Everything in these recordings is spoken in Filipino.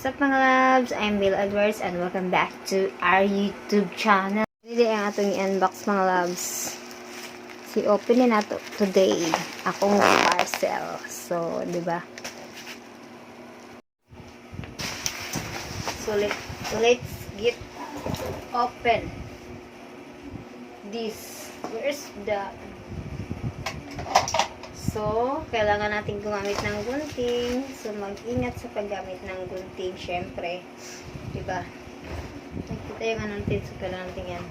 What's up mga loves? I'm Bill Edwards and welcome back to our YouTube channel. Dili ang atong i-unbox mga loves. Si openin nato today akong parcel. So, di ba? So, let, let's get open this. Where's the So, kailangan natin gumamit ng gunting. So, mag-ingat sa paggamit ng gunting, syempre. Diba? Nakita yung ano natin. So, kailangan natin yan.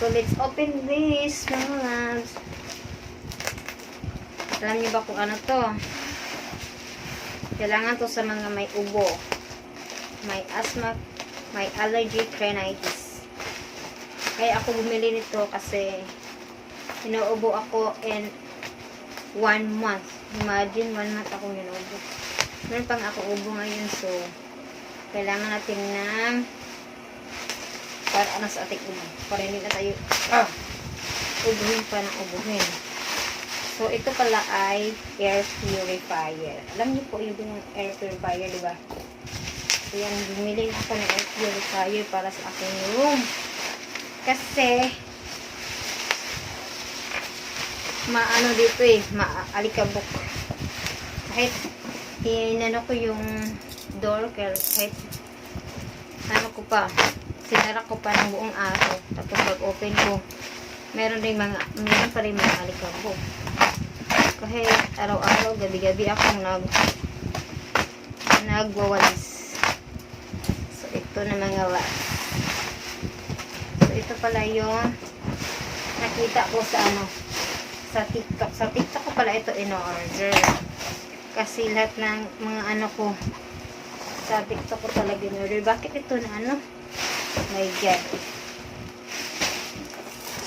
So, let's open this, mga loves. Alam niyo ba kung ano to? Kailangan to sa mga may ubo. May asthma, may allergic rhinitis. Kaya ako bumili nito kasi inuubo ako and one month. Imagine, one month ako inuubo. Meron pang ako ubo ngayon, so kailangan natin ng para ano sa ating ubo. Para hindi na tayo ah, ubuhin pa ng ubuhin. So, ito pala ay air purifier. Alam niyo po yung air purifier, di ba? So, yan, bumili ako ng air purifier para sa aking room. Kasi, maano dito eh, maalikabok. Kahit inano ko yung door, kahit ano ko pa, sinara ko pa ng buong araw. Tapos pag open ko, meron rin mga, meron pa rin mga alikabok. Kahit araw-araw, gabi-gabi akong nag nagwawalis. So, ito na mga last. So, ito pala yung nakita ko sa ano, sa TikTok. Sa TikTok ko pala ito in-order. Kasi lahat ng mga ano ko, sa TikTok ko talaga in-order. Bakit ito na ano? My God.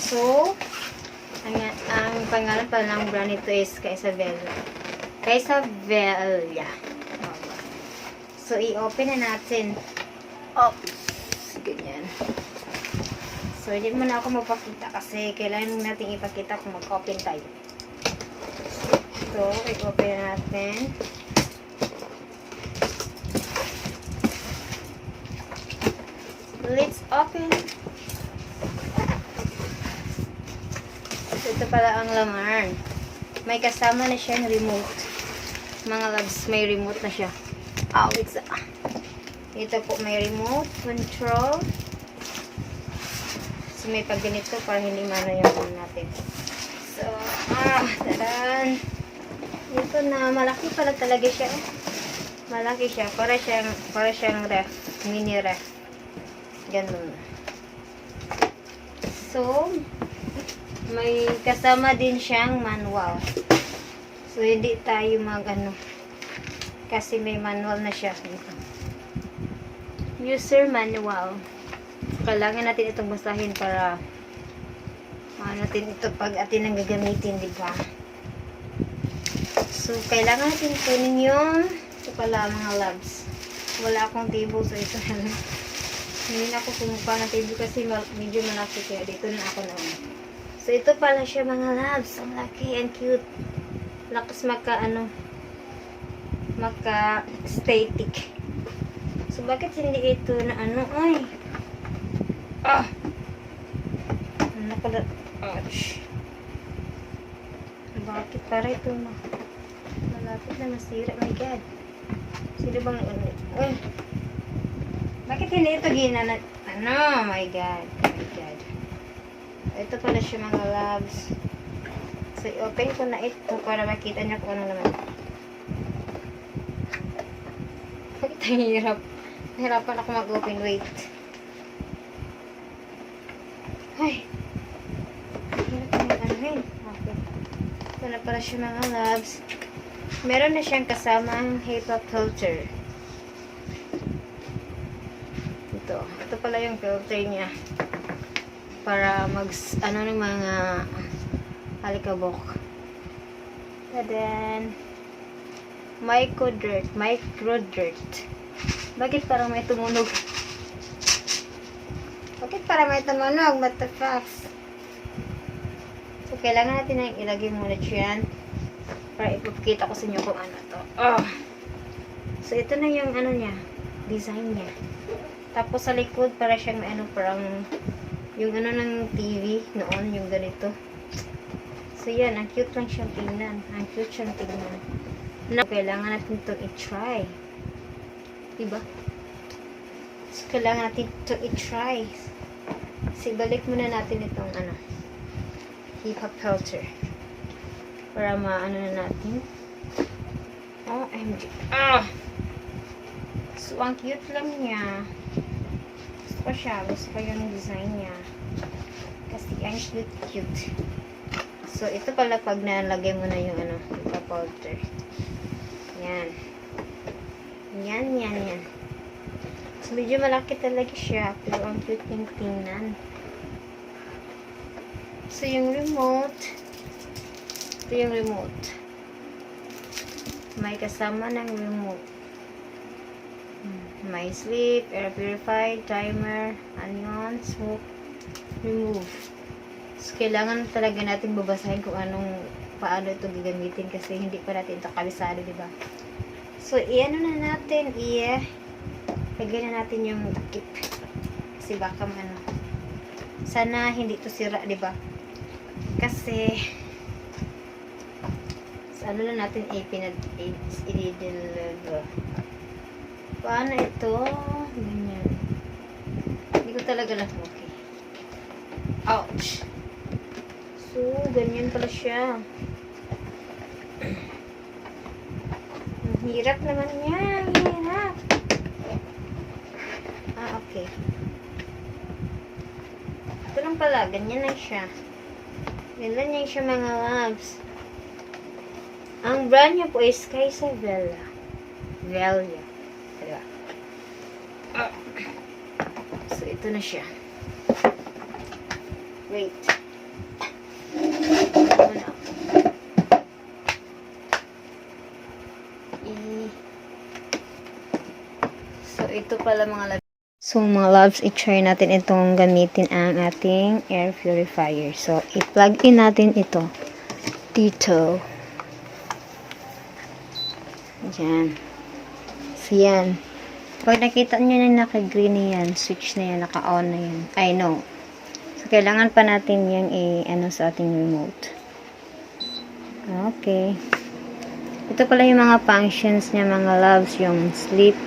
So, ang, ang pangalan pala ng brand nito is Kaisabel. Kaisabel, yeah. So, i-open na natin. Oops. Ganyan. So, hindi mo na ako magpakita kasi kailangan natin ipakita kung mag-open tayo. So, i-open na natin. Let's open. So, ito pala ang laman. May kasama na siyang remote. Mga loves, may remote na siya. Oh, it's. Ito po may remote control. So, may pag ganito para hindi ano natin. So, ah, tadan. Ito na, malaki pala talaga siya. eh. Malaki siya. Para siyang, para siyang ref. Mini ref. Ganun. So, may kasama din siyang manual. So, hindi tayo mag ano. Kasi may manual na siya. User manual kailangan natin itong basahin para ano natin ito pag atin ang gagamitin, di ba? So, kailangan natin kunin yung ito pala mga labs. Wala akong table so ito na lang. Hindi na ako kumukuha ng table kasi medyo malaki kaya dito na ako naman. So, ito pala siya mga labs. Ang laki and cute. Lakas maka ano maka static. So, bakit hindi ito na ano ay Ah! Pala? Ouch. Bakit para ito ma? Malapit na masira. My God. Sino bang? Uy. Bakit hindi ito ginana? Ano? My God. My God. Ito pala siya mga loves. So, i-open ko na ito para makita niyo kung ano naman. Bakit ang hirap? Nahirapan ako mag-open. Wait. Ay. Pala siya mga loves. Meron na siyang kasamang HEPA filter. Ito. Ito pala yung filter niya. Para mag, ano ng mga alikabok. And then, micro dirt. Micro dirt. Bakit parang may tumunog? Bakit para may tumunog? What the fuck? So, kailangan natin na ilagay muna dyan para ipapakita ko sa inyo kung ano to. Oh. So, ito na yung ano niya, design niya. Tapos sa likod, para siyang may ano, parang yung ano ng TV noon, yung ganito. So, yan. Ang cute lang siyang tingnan. Ang cute siyang tingnan. Na, kailangan natin ito i-try. Diba? So, kailangan natin ito i-try. So, balik muna natin itong ano, hip-hop filter. Para maano na natin. OMG. Ah! So, ang cute lang niya. Gusto ko siya. Gusto ko yung design niya. Kasi ang cute-cute. So, ito pala pag nalagay mo na yung ano, yung powder. Yan. Yan, yan, yan. So, medyo malaki talaga siya. Pero ang cute yung tingnan. So, yung remote. Ito yung remote. May kasama ng remote. May sleep, air purified, timer, onion, smoke, remove. So, kailangan talaga natin babasahin kung anong paano ito gagamitin kasi hindi pa natin ito kabisado, di ba? So, i-ano na natin, i- lagyan na natin yung takip. Kasi baka ano, sana hindi to sira, di ba? Kasi, sa ano lang natin ipinad, i-deliver. Paano ito? Ganyan. Hindi ko talaga lang okay. Ouch! So, ganyan pala siya. Hirap naman. Ang hirap. Ah, okay. Ito lang pala. Ganyan lang siya. Ganyan lang siya mga loves. Ang brand niya po is Kaysa Vela. Velia. Diba? So, ito na siya. Wait. Ano na? I- So, ito pala mga. So, mga loves, i-try natin itong gamitin ang ating air purifier. So, i-plug in natin ito dito. Diyan. So, yan. Pag nakita nyo na naka-green na yan, switch na yan, naka-on na yan. I know. So, kailangan pa natin yung i-ano sa ating remote. Okay. Ito pala yung mga functions niya, mga loves, yung sleep,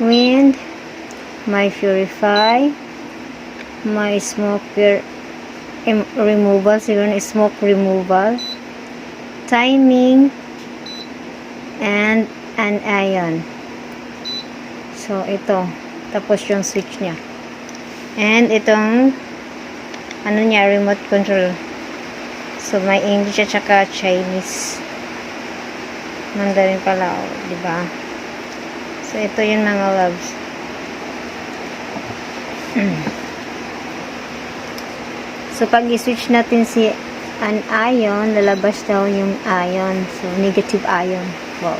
wind, my purify, my smoke pur- em- removal, siguro na smoke removal, timing, and an ion. So, ito. Tapos yung switch niya. And itong ano niya, remote control. So, may English at saka Chinese. Mandarin pala, oh, di ba? So, ito yung mga loves. so, pag i-switch natin si an ion, lalabas daw yung ion. So, negative ion. Wow.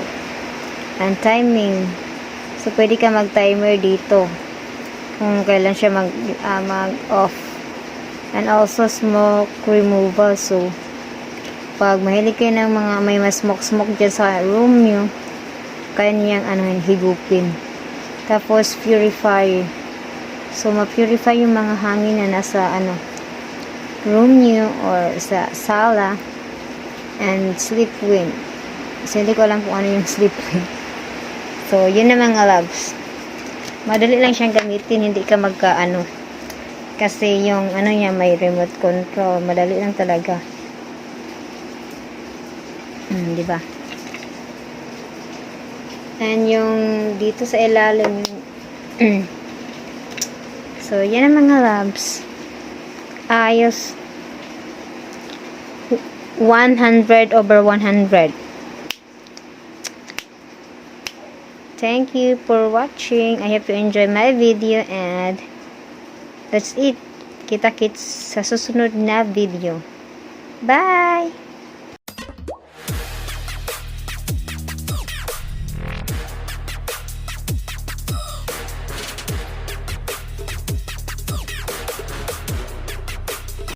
And timing. So, pwede ka mag-timer dito. Kung kailan siya mag, ah, mag-off. And also, smoke removal. So, pag mahilig kayo ng mga may mas smoke-smoke dyan sa room nyo, kaya niyang ano, higupin. Tapos, purify. So, ma-purify yung mga hangin na nasa ano, room nyo or sa sala and sleep wind. So, hindi ko alam kung ano yung sleep wind. So, yun na mga loves. Madali lang siyang gamitin, hindi ka magka ano. Kasi yung ano niya may remote control, madali lang talaga. Hmm, di ba? And yung dito sa ilalim So, yan ang mga labs. Ayos. 100 over 100. Thank you for watching. I hope you enjoy my video and that's it. Kita-kits sa susunod na video. Bye!